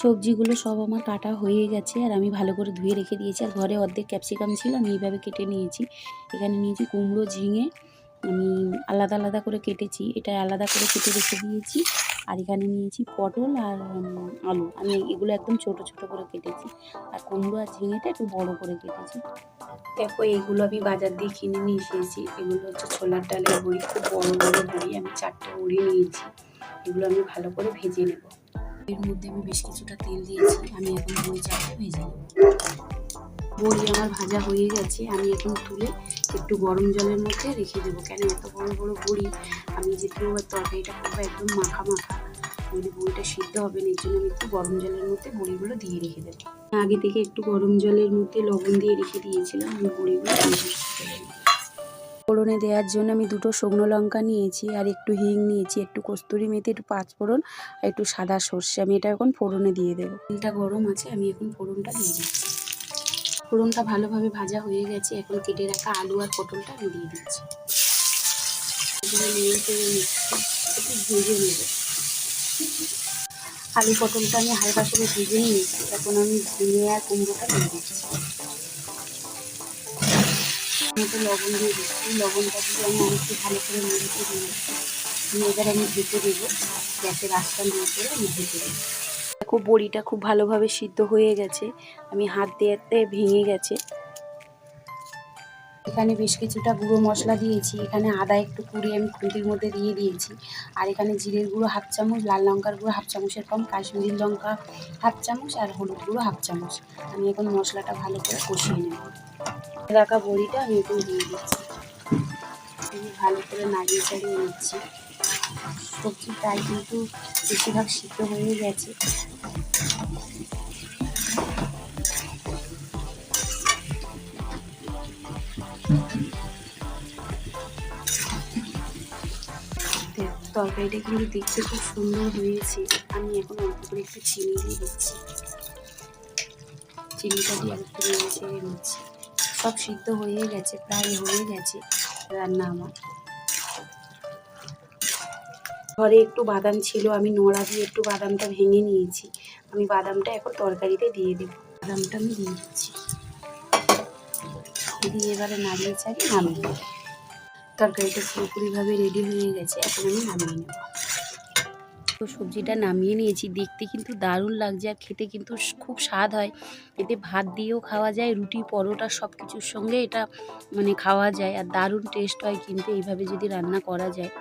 সবজিগুলো সব আমার কাটা হয়ে গেছে আর আমি ভালো করে ধুয়ে রেখে দিয়েছি আর ঘরে অর্ধেক ক্যাপসিকাম ছিল, আমি এইভাবে কেটে নিয়েছি। এখানে নিয়েছি কুমড়ো, ঝিঙে, আমি আলাদা আলাদা করে কেটেছি। এটা আলাদা করে কেটে রেখে দিয়েছি। আর এখানে নিয়েছি পটল আর আলু। আমি এগুলো একদম ছোট ছোট করে কেটেছি। আর কুমড়ো আর ঝিঙেটা একটু বড় করে কেটেছি। দেখো এইগুলো আমি বাজার দিয়ে কিনে নিয়ে এসেছি। এগুলো হচ্ছে ছোলার ডালের বড়ি। খুব বড় বড় বড়ি। আমি চারটে বড়ি নিয়েছি। এগুলো আমি ভালো করে ভেজে নেব। এর মধ্যে আমি বেশ কিছুটা তেল দিয়েছি, আমি এখন বড়ি চারটে ভেজে নেব বড়ি আমার ভাজা হয়ে গেছে, আমি এখন তুলে একটু গরম জলের মধ্যে রেখে দেবো। কেন এত বড় বড় বড়ি? আমি যেহেতু তরকারিটা করব একদম মাখা মাখা। যদি বড়িটা সিদ্ধ হবে না এর জন্য আমি একটু গরম জলের মধ্যে বড়িগুলো দিয়ে রেখে দেবো। আগে থেকে একটু গরম জলের মধ্যে লবণ দিয়ে রেখে দিয়েছিলাম, আমি বড়িগুলো। ফোড়নে দেওয়ার জন্য আমি দুটো শুকনো লঙ্কা নিয়েছি আর একটু হিং নিয়েছি, একটু কস্তুরি মেথি, একটু পাঁচ ফোড়ন আর একটু সাদা সর্ষে। আমি এটা এখন ফোড়নে দিয়ে দেবো। তেলটা গরম আছে, আমি এখন ফোড়নটা দিয়ে দিচ্ছি। ফোড়নটা ভালোভাবে ভাজা হয়ে গেছে, এখন কেটে রাখা আলু আর পটলটা আমি দিয়ে দিচ্ছি। আলু পটলটা আমি হালকা করে ভেজে নিয়েছি, এখন আমি ঝিঙে আর কুমড়োটা দিয়ে দিচ্ছি। মতো লবণ দিয়ে দিচ্ছি। লবণটা দিয়ে আমি অনেকটা ভালো করে মেরেতে নিয়ে এবার আমি ঢেকে দেবো। গ্যাসের রাস্তা না করে আমি ঢেকে দেবো। দেখো, বড়িটা খুব ভালোভাবে সিদ্ধ হয়ে গেছে। আমি হাত দিয়ে ভেঙে গেছে। এখানে বেশ কিছুটা গুঁড়ো মশলা দিয়েছি, এখানে আদা একটু কুড়িয়ে আমি খুন্তির মধ্যে দিয়ে দিয়েছি। আর এখানে জিরের গুঁড়ো হাফ চামচ, লাল লঙ্কার গুঁড়ো হাফ চামচের কম, কাশ্মীরি লঙ্কা হাফ চামচ আর হলুদ গুঁড়ো হাফ চামচ। আমি এখন মশলাটা ভালো করে কষিয়ে নেব। রাখা বড়িটা আমি এখন দিয়ে দিচ্ছি। ভালো করে নাড়িয়ে চাড়িয়ে নিচ্ছি। সবজি প্রায় কিন্তু বেশিরভাগ সিদ্ধ হয়ে গেছে। তরকারিটা কিন্তু দেখতে খুব সুন্দর হয়েছে। আমি এখন অল্প করে একটু চিনি দিয়ে দিচ্ছি। চিনিটা দিয়ে একটু নেড়ে ছেড়ে নিচ্ছি। সব সিদ্ধ হয়ে গেছে প্রায় হয়ে গেছে রান্না আমার। ঘরে একটু বাদাম ছিল আমি নোড়া দিয়ে একটু বাদামটা ভেঙে নিয়েছি। আমি বাদামটা এখন তরকারিতে দিয়ে দেবো। বাদামটা আমি দিয়ে দিচ্ছি। দিয়ে এবারে নামিয়ে চাই নামিয়ে নেব। তরকারিটা পুরোপুরিভাবে রেডি হয়ে গেছে, এখন আমি নামিয়ে নেব। তো সবজিটা নামিয়ে নিয়েছি, দেখতে কিন্তু দারুণ লাগছে আর খেতে কিন্তু খুব স্বাদ হয়। এতে ভাত দিয়েও খাওয়া যায়, রুটি, পরোটা সব কিছুর সঙ্গে এটা মানে খাওয়া যায় আর দারুণ টেস্ট হয় কিন্তু এইভাবে যদি রান্না করা যায়।